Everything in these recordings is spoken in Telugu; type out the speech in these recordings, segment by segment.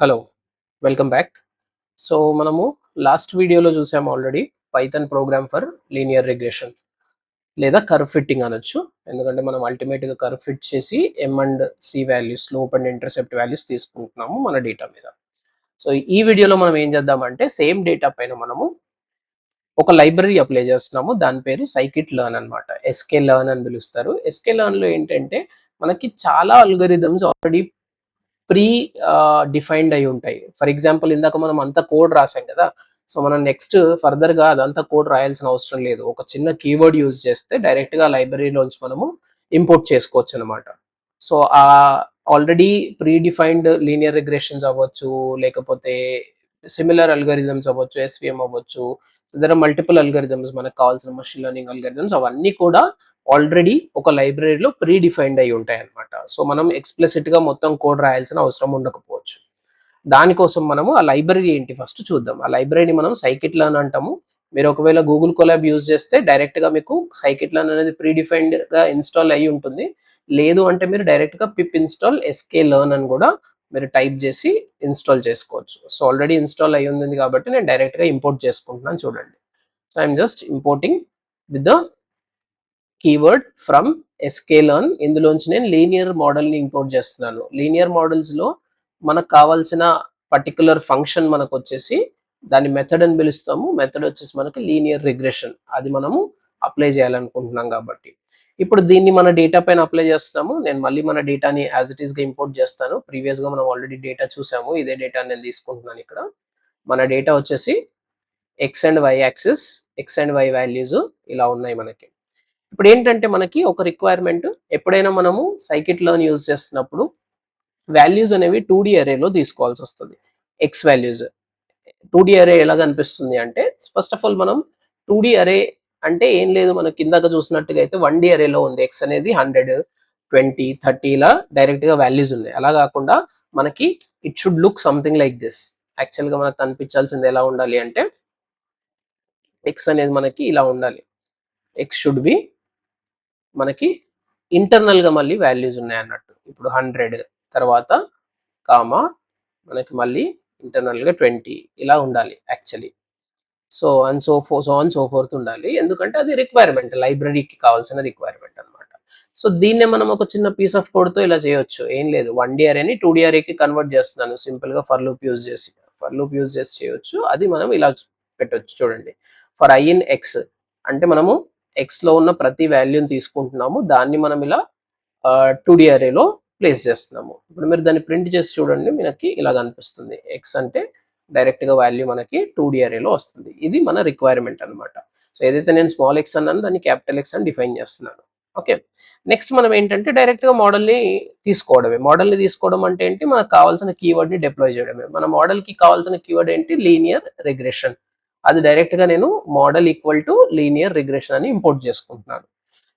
హలో వెల్కమ్ బ్యాక్ సో మనము లాస్ట్ వీడియోలో చూసాము already Python program for linear regression లేదా కర్వ్ ఫిట్టింగ్ అనొచ్చు. ఎందుకంటే మనం అల్టిమేట్గా కర్వ్ ఫిట్ చేసి M and C values slope and intercept values తీసుకుంటున్నాము మన డేటా మీద. సో ఈ వీడియోలో మనం ఏం చేద్దామంటే సేమ్ డేటా పైన మనము ఒక లైబ్రరీ అప్లై చేస్తున్నాము. దాని పేరు సైకిట్ లర్న్ అనమాట ఎస్కే లర్న్ అని పిలుస్తారు. ఎస్కే లర్న్లో ఏంటంటే మనకి చాలా అల్గరిథమ్స్ ఆల్రెడీ ప్రీ డిఫైన్డ్ అయి ఉంటాయి. ఫర్ ఎగ్జాంపుల్ ఇందాక మనం అంత కోడ్ రాసాం కదా సో మనం నెక్స్ట్ ఫర్దర్గా అదంతా కోడ్ రాయాల్సిన అవసరం లేదు. ఒక చిన్న కీవర్డ్ యూజ్ చేస్తే డైరెక్ట్గా లైబ్రరీలోంచి మనము ఇంపోర్ట్ చేసుకోవచ్చు అనమాట సో ఆ already pre defined linear regressions అవ్వచ్చు లేకపోతే సిమిలర్ అల్గరిథమ్స్ అవ్వచ్చు ఎస్విఎం అవ్వచ్చు దర్ మల్టిపుల్ అల్గరిథమ్స్ మనకు కావాల్సిన మషిన్ లెర్నింగ్ అల్గరిథమ్స్ అవన్నీ కూడా ఆల్రెడీ ఒక లైబ్రరీలో ప్రీ డిఫైన్డ్ అయి ఉంటాయి అనమాట సో మనం ఎక్స్ప్లెసిట్గా మొత్తం కోడ్ రాయాల్సిన అవసరం ఉండకపోవచ్చు. దానికోసం మనము ఆ లైబ్రరీ ఏంటి ఫస్ట్ చూద్దాం. ఆ లైబ్రరీని మనం సైకిట్ లర్న్ అంటాము. మీరు ఒకవేళ గూగుల్ కొలాబ్ యూజ్ చేస్తే డైరెక్ట్గా మీకు సైకిట్ లర్న్ అనేది ప్రీ డిఫైన్డ్గా ఇన్స్టాల్ అయి ఉంటుంది. లేదు అంటే మీరు డైరెక్ట్గా పిప్ ఇన్స్టాల్ ఎస్కే లర్న్ అని కూడా మీరు టైప్ చేసి ఇన్స్టాల్ చేసుకోవచ్చు. సో ఆల్రెడీ ఇన్స్టాల్ అయ్యి ఉంది కాబట్టి నేను డైరెక్ట్గా ఇంపోర్ట్ చేసుకుంటున్నాను చూడండి. So I'm just importing with the keyword from S K learn ఇందులోంచి నేను లీనియర్ మోడల్ని ఇంపోర్ట్ చేస్తున్నాను. లీనియర్ మోడల్స్లో మనకు కావాల్సిన పర్టికులర్ ఫంక్షన్ మనకు వచ్చేసి దాని మెథడ్ అని పిలుస్తాము. మెథడ్ వచ్చేసి మనకి లీనియర్ రిగ్రెషన్ అది మనము అప్లై చేయాలనుకుంటున్నాం కాబట్టి. ఇప్పుడు దీన్ని మన డేటా పైన అప్లై చేస్తున్నాము. నేను మళ్ళీ మన డేటాని యాజ్ ఇట్ ఈస్గా ఇంపోర్ట్ చేస్తాను. ప్రీవియస్గా మనం ఆల్రెడీ డేటా చూసాము. ఇదే డేటా నేను తీసుకుంటున్నాను ఇక్కడ. మన డేటా వచ్చేసి X and Y axis X and Y values ఇలా ఉన్నాయి మనకి. ఇప్పుడు ఏంటంటే మనకి ఒక రిక్వైర్మెంట్ ఎప్పుడైనా మనము సైకిట్ యూజ్ చేస్తున్నప్పుడు వాల్యూస్ అనేవి టూ డి అరేలో తీసుకోవాల్సి వస్తుంది. ఎక్స్ వాల్యూస్ టూ డి అరే ఎలా కనిపిస్తుంది అంటే ఫస్ట్ ఆఫ్ ఆల్ మనం టూ డి అరే అంటే ఏం లేదు మనం కిందాక చూసినట్టుగా అయితే వన్ డి అరేలో ఉంది. ఎక్స్ అనేది హండ్రెడ్ ట్వంటీ థర్టీ ఇలా డైరెక్ట్గా వాల్యూస్ ఉన్నాయి. అలా కాకుండా మనకి it should look something like this యాక్చువల్గా మనకు కనిపించాల్సింది ఎలా ఉండాలి అంటే ఎక్స్ అనేది మనకి ఇలా ఉండాలి. ఎక్స్ షుడ్ బి మనకి ఇంటర్నల్గా మళ్ళీ వాల్యూస్ ఉన్నాయి అన్నట్టు. ఇప్పుడు హండ్రెడ్ తర్వాత కామా మనకి మళ్ళీ ఇంటర్నల్గా ట్వంటీ ఇలా ఉండాలి యాక్చువల్లీ సో అండ్ సో ఫో సో అండ్ సో ఫోర్త్ ఉండాలి. ఎందుకంటే అది రిక్వైర్మెంట్ లైబ్రరీకి కావాల్సిన రిక్వైర్మెంట్ అనమాట సో దీన్నే మనం ఒక చిన్న పీస్ ఆఫ్ కోడ్తో ఇలా చేయొచ్చు. ఏం లేదు. వన్ డిఆర్ఏని టూ డిఆర్ఏకి కన్వర్ట్ చేస్తున్నాను. సింపుల్గా ఫర్ లూప్ యూజ్ చేసి ఫర్ లూప్ యూజ్ చేసి చేయొచ్చు. అది మనం ఇలా పెట్టవచ్చు చూడండి. ఫర్ ఐ ఇన్ ఎక్స్ అంటే మనము ఎక్స్లో ఉన్న ప్రతి వాల్యూని తీసుకుంటున్నాము. దాన్ని మనం ఇలా టూ డిఆర్ఏలో ప్లేస్ చేస్తున్నాము. ఇప్పుడు మీరు దాన్ని ప్రింట్ చేసి చూడండి. మనకి ఇలా కనిపిస్తుంది. ఎక్స్ అంటే డైరెక్ట్గా వాల్యూ మనకి టూ డిఆర్ఏలో వస్తుంది. ఇది మన రిక్వైర్మెంట్ అన్నమాట. సో ఏదైతే నేను స్మాల్ ఎక్స్ అన్నాను దాన్ని క్యాపిటల్ ఎక్స్ అని డిఫైన్ చేస్తున్నాను. ఓకే? నెక్స్ట్ మనం ఏంటంటే డైరెక్ట్గా మోడల్ని తీసుకోవడమే. మోడల్ని తీసుకోవడం అంటే ఏంటి? మనకు కావాల్సిన కీవర్డ్ని డిప్లాయ్ చేయడమే. మన మోడల్కి కావాల్సిన కీవర్డ్ ఏంటి? Linear regression. అది డైరెక్ట్గా నేను model equal to linear regression అని ఇంపోర్ట్ చేసుకుంటున్నాను.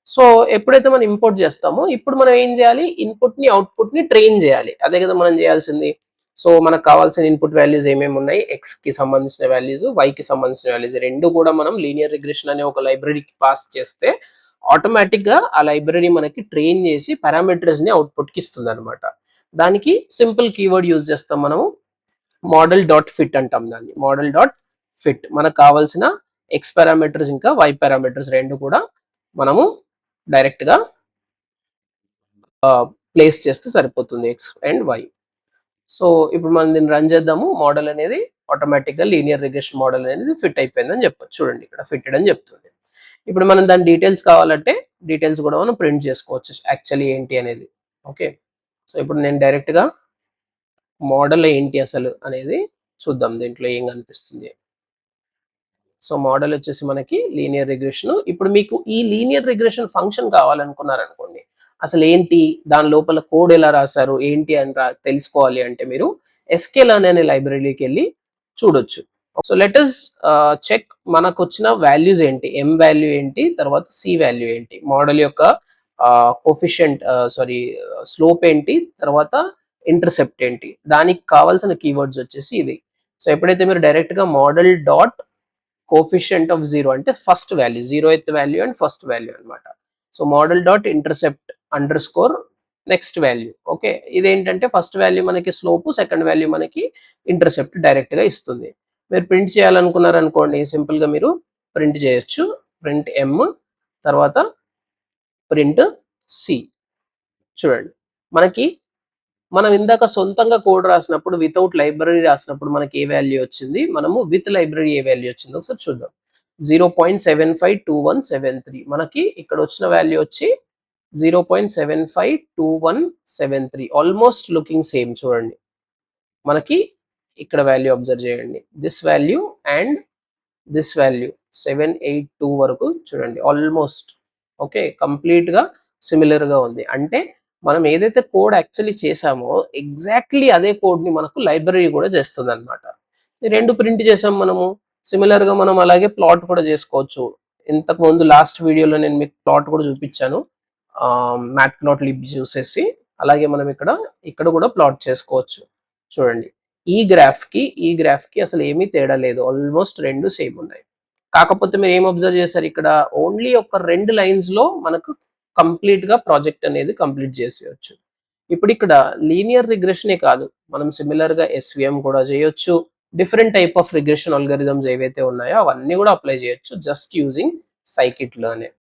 సో ఎప్పుడైతే మనం ఇంపోర్ట్ చేస్తామో ఇప్పుడు మనం ఏం చేయాలి? ఇన్పుట్ని అవుట్పుట్ని ట్రైన్ చేయాలి. అదే కదా మనం చేయాల్సింది. సో మనకు కావాల్సిన ఇన్పుట్ వాల్యూస్ ఏమేమి ఉన్నాయి? ఎక్స్కి సంబంధించిన వాల్యూస్ వై కి సంబంధించిన వాల్యూస్ రెండు కూడా మనం లీనియర్ రిగ్రెషన్ అనే ఒక లైబ్రరీకి పాస్ చేస్తే ఆటోమేటిక్గా ఆ లైబ్రరీ మనకి ట్రైన్ చేసి పారామీటర్స్ని అవుట్పుట్కి ఇస్తుంది అనమాట దానికి సింపుల్ కీవర్డ్ యూజ్ చేస్తాం మనము. మోడల్ డాట్ ఫిట్ అంటాం దాన్ని. మోడల్ డాట్ ఫిట్ మనకు కావాల్సిన ఎక్స్ పారామీటర్స్ ఇంకా వై పారామీటర్స్ రెండు కూడా మనము డైరెక్ట్గా ప్లేస్ చేస్తే సరిపోతుంది ఎక్స్ అండ్ వై సో ఇప్పుడు మనం దీన్ని రన్ చేద్దాము. మోడల్ అనేది ఆటోమేటిక్గా లీనియర్ రిగ్రెషన్ మోడల్ అనేది ఫిట్ అయిపోయిందని చెప్పొచ్చు. చూడండి ఇక్కడ ఫిట్టెడ్ అని చెప్తుంది. ఇప్పుడు మనం దాని డీటెయిల్స్ కావాలంటే డీటెయిల్స్ కూడా మనం ప్రింట్ చేసుకోవచ్చు. యాక్చువల్లీ ఏంటి అనేది. ఓకే? సో ఇప్పుడు నేను డైరెక్ట్గా మోడల్ ఏంటి అసలు అనేది చూద్దాం. దీంట్లో ఏం కనిపిస్తుంది? సో మోడల్ వచ్చేసి మనకి లీనియర్ రిగ్రెషన్ ఇప్పుడు మీకు ఈ లీనియర్ రిగ్రెషన్ ఫంక్షన్ కావాలనుకున్నారనుకోండి అసలు ఏంటి దాని లోపల కోడ్ ఎలా రాశారు? ఏంటి అని రా తెలుసుకోవాలి అంటే మీరు ఎస్కేల్ అనే లైబ్రరీకి వెళ్ళి చూడొచ్చు. సో లెటర్స్ చెక్ మనకు వచ్చిన వాల్యూస్ ఏంటి? ఎం వాల్యూ ఏంటి? తర్వాత సి వాల్యూ ఏంటి? మోడల్ యొక్క కోఫిషియంట్ సారీ స్లోప్ ఏంటి? తర్వాత ఇంటర్సెప్ట్ ఏంటి? దానికి కావాల్సిన కీవర్డ్స్ వచ్చేసి ఇది. సో ఎప్పుడైతే మీరు డైరెక్ట్గా model dot coefficient of zero అంటే first value zeroth value and first value అనమాట so model dot intercept underscore next value okay ఇదేంటంటే ఫస్ట్ వాల్యూ మనకి స్లోప్ సెకండ్ వాల్యూ మనకి ఇంటర్సెప్ట్ డైరెక్ట్గా ఇస్తుంది. మీరు ప్రింట్ చేయాలనుకున్నారు అనుకోండి సింపుల్గా మీరు ప్రింట్ చేయొచ్చు. ప్రింట్ ఎమ్ తర్వాత ప్రింట్ సి చూడండి. మనకి మనం ఇందాక సొంతంగా కోడ్ రాసినప్పుడు వితౌట్ లైబ్రరీ రాసినప్పుడు మనకి ఏ వాల్యూ వచ్చింది? మనము విత్ లైబ్రరీ ఏ వాల్యూ వచ్చింది? ఒకసారి చూద్దాం. Zero point seven five two one seven three మనకి ఇక్కడ వచ్చిన వాల్యూ వచ్చి zero point seven five two one seven three almost looking same చూడండి. మనకి ఇక్కడ వాల్యూ అబ్జర్వ్ చేయండి. This value and this value seven eight two వరకు చూడండి. ఆల్మోస్ట్ ఓకే కంప్లీట్గా సిమిలర్గా ఉంది. అంటే మనం ఏదైతే కోడ్ యాక్చువల్లీ చేసామో ఎగ్జాక్ట్లీ అదే కోడ్ని మనకు లైబ్రరీ కూడా చేస్తుంది అనమాట రెండు ప్రింట్ చేసాం మనము. సిమిలర్గా మనం అలాగే ప్లాట్ కూడా చేసుకోవచ్చు. ఇంతకు ముందు లాస్ట్ వీడియోలో నేను మీకు ప్లాట్ కూడా చూపించాను. మ్యాట్ ప్లాట్ లిప్ చూసేసి అలాగే మనం ఇక్కడ ఇక్కడ కూడా ప్లాట్ చేసుకోవచ్చు. చూడండి. ఈ గ్రాఫ్కి ఈ గ్రాఫ్కి అసలు ఏమీ తేడా లేదు. ఆల్మోస్ట్ రెండు సేమ్ ఉన్నాయి. కాకపోతే మీరు ఏం అబ్జర్వ్ చేశారు ఇక్కడ? ఓన్లీ ఒక రెండు లైన్స్లో మనకు కంప్లీట్గా ప్రాజెక్ట్ అనేది కంప్లీట్ చేసేయచ్చు. ఇప్పుడు ఇక్కడ లీనియర్ రిగ్రెషనే కాదు. మనం సిమిలర్గా ఎస్విఎం కూడా చేయొచ్చు. Different type of regression algorithms ఏవైతే ఉన్నాయో అవన్నీ కూడా అప్లై చేయొచ్చు జస్ట్ యూజింగ్ సైకిట్ లర్న్